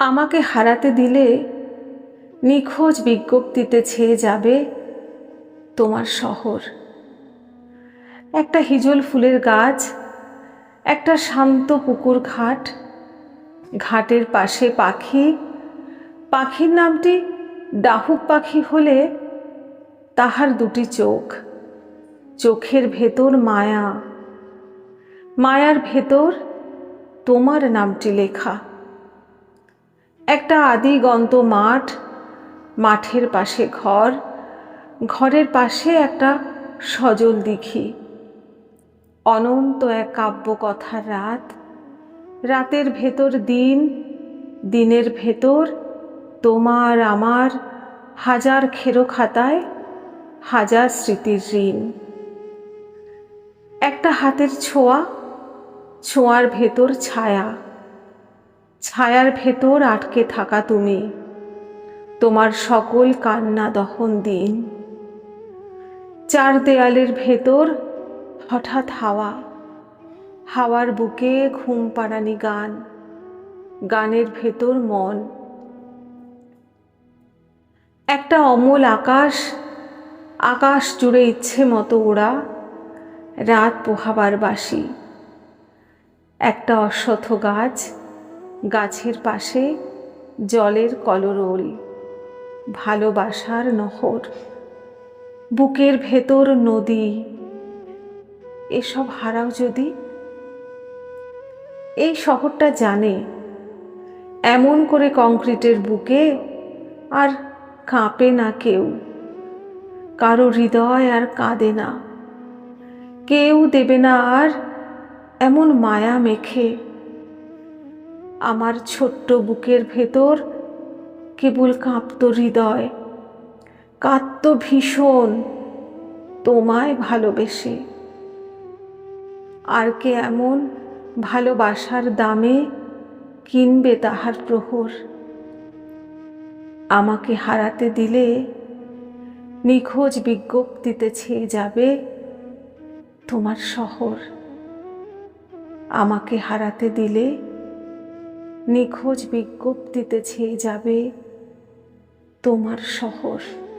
আমাকে হারাতে দিলে নিখোঁজ বিজ্ঞপ্তিতে ছেয়ে যাবে তোমার শহর। একটা হিজল ফুলের গাছ, একটা শান্ত পুকুর ঘাট, ঘাটের পাশে পাখি। পাখির নামটি ডাহুক পাখি হলে তাহার দুটি চোখ, চোখের ভেতর মায়া। মায়ার ভেতর তোমার নামটি লেখা। একটা আদিগন্ত মাঠ, মাঠের পাশে ঘর, ঘরের পাশে একটা সজল দিঘি। অনন্ত এক কাব্য কথার রাত। রাতের ভেতর দিন, দিনের ভেতর, তোমার আমার হাজার খেরো খাতায় হাজার স্মৃতির ঋণ। একটা হাতের ছোঁয়া, ছোঁয়ার ভেতর ছায়া। ছায়ার ভেতর আটকে থাকা তুমি। তোমার সকল কান্না দহন দিন। চার দেয়ালের ভেতর হঠাৎ হাওয়া। হাওয়ার বুকে ঘুম পাড়ানি গান। গানের ভেতর মন। একটা অমল আকাশ। আকাশ জুড়ে ইচ্ছে মতো ওড়া। রাত পোহাবার বাসি। একটা অশ্বথ গাছ। গাছের পাশে জলের কলরোল, ভালোবাসার নহর, বুকের ভেতর নদী। এসব হারাও যদি? এই শহরটা জানে, এমন করে কংক্রিটের বুকে আর কাঁপে না কেউ। কারও হৃদয় আর কাঁদে না। কেউ দেবে না আর এমন মায়া মেখে। আমার ছোট্ট বুকের ভেতর কেবল কাঁপত হৃদয়, কাঁদত ভীষণ তোমায় ভালোবেসে। আর কে এমন ভালোবাসার দামে কিনবে তাহার প্রহর? আমাকে হারাতে দিলে নিখোঁজ বিজ্ঞপ্তিতে ছেয়ে যাবে তোমার শহর। আমাকে হারাতে দিলে নিখোঁজ বিজ্ঞপ্তিতে ছেয়ে যাবে তোমার শহর।